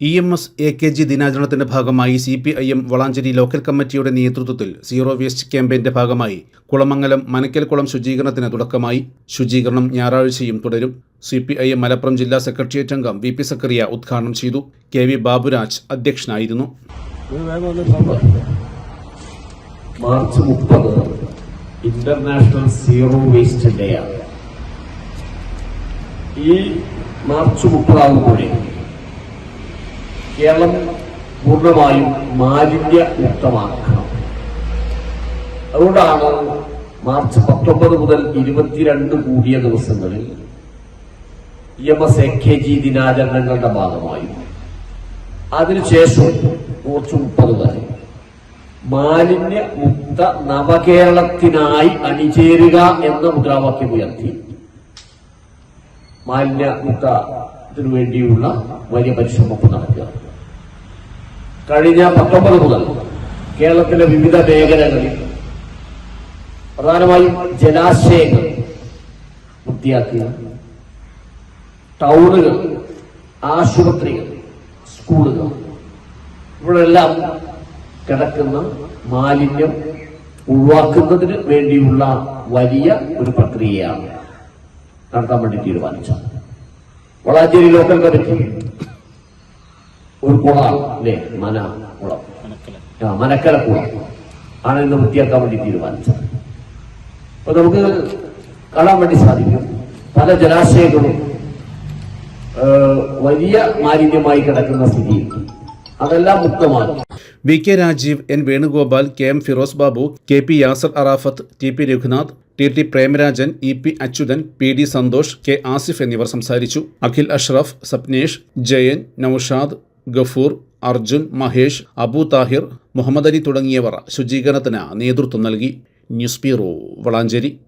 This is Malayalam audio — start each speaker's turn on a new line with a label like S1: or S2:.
S1: E M S A K G ദിനാചരണത്തിന്റെ ഭാഗമായി C P I M Valanchery local കമ്മിറ്റിയുടെ നേതൃത്വത്തിൽ സീറോ വേസ്റ്റ് ക്യാമ്പയിന്റെ ഭാഗമായി കുളമംഗലം മനക്കൽക്കുളം ശുചീകരണത്തിന് തുടക്കമായി. ശുചീകരണം ഞായറാഴ്ചയും തുടരും. C P I M Malappuram ജില്ലാ സെക്രട്ടേറിയറ്റ് അംഗം വി പി സക്കറിയ ഉദ്ഘാടനം ചെയ്തു. കെ വി ബാബുരാജ് അധ്യക്ഷനായിരുന്നു.
S2: മാർച്ച് മുപ്പത് ഇന്റർനാഷണൽ സീറോ വേസ്റ്റ് ഡേ ആണ് ഈ മാർച്ച് കേരളം പൂർണമായും മാലിന്യ മുക്തമാക്കണം. അതുകൊണ്ടാണ് മാർച്ച് പത്തൊമ്പത് മുതൽ ഇരുപത്തിരണ്ട് കൂടിയ ദിവസങ്ങളിൽ E M S A K G ദിനാചരണങ്ങളുടെ ഭാഗമായും അതിനുശേഷം മാർച്ച് മുപ്പത് വരെ മാലിന്യ മുക്ത നവകേരളത്തിനായി അണിചേരുക എന്ന മുദ്രാവാക്യം ഉയർത്തി മാലിന്യ മുക്തത്തിനു വേണ്ടിയുള്ള വലിയ പരിശ്രമം നടക്കുക. കഴിഞ്ഞ പത്തൊമ്പത് മുതൽ കേരളത്തിലെ വിവിധ മേഖലകളിൽ പ്രധാനമായും ജലാശയങ്ങൾ വൃത്തിയാക്കുക ടൗണുകൾ ആശുപത്രികൾ സ്കൂളുകൾ. ഇവിടെല്ലാം കിടക്കുന്ന മാലിന്യം ഒഴിവാക്കുന്നതിന് വേണ്ടിയുള്ള വലിയ ഒരു പ്രക്രിയയാണ് നടത്താൻ വേണ്ടി തീരുമാനിച്ചത്. വളാഞ്ചേരി ലോക്കൽ കമ്മിറ്റി ഒരു കുളമാണ് അല്ലേ? മന കുളം. ആ മനക്കല കുളം. ആണ് ഇന്ന് വൃത്തിയാക്കാൻ വേണ്ടി തീരുമാനിച്ചത്. അപ്പൊ നമുക്ക് കാണാൻ വേണ്ടി സാധിക്കും. പല ജലാശയങ്ങളും വലിയ മാലിന്യമായി കിടക്കുന്ന സ്ഥിതി. അതെല്ലാം മുക്തമാണ്.
S1: V K Rajeev N Venugopal K M Firoz Babu K P Yasar Arafat T P Raghunath T T Premarajan E P Achuthan P D Santhosh K Asif എന്നിവർ സംസാരിച്ചു. അഖിൽ അഷ്റഫ് സപ്നേഷ് ജയൻ നൌഷാദ് ഗഫൂർ അർജുൻ മഹേഷ് അബു താഹിർ മുഹമ്മദ് അലി തുടങ്ങിയവർ ശുചീകരണത്തിന് നേതൃത്വം നൽകി. News bureau Valanchery.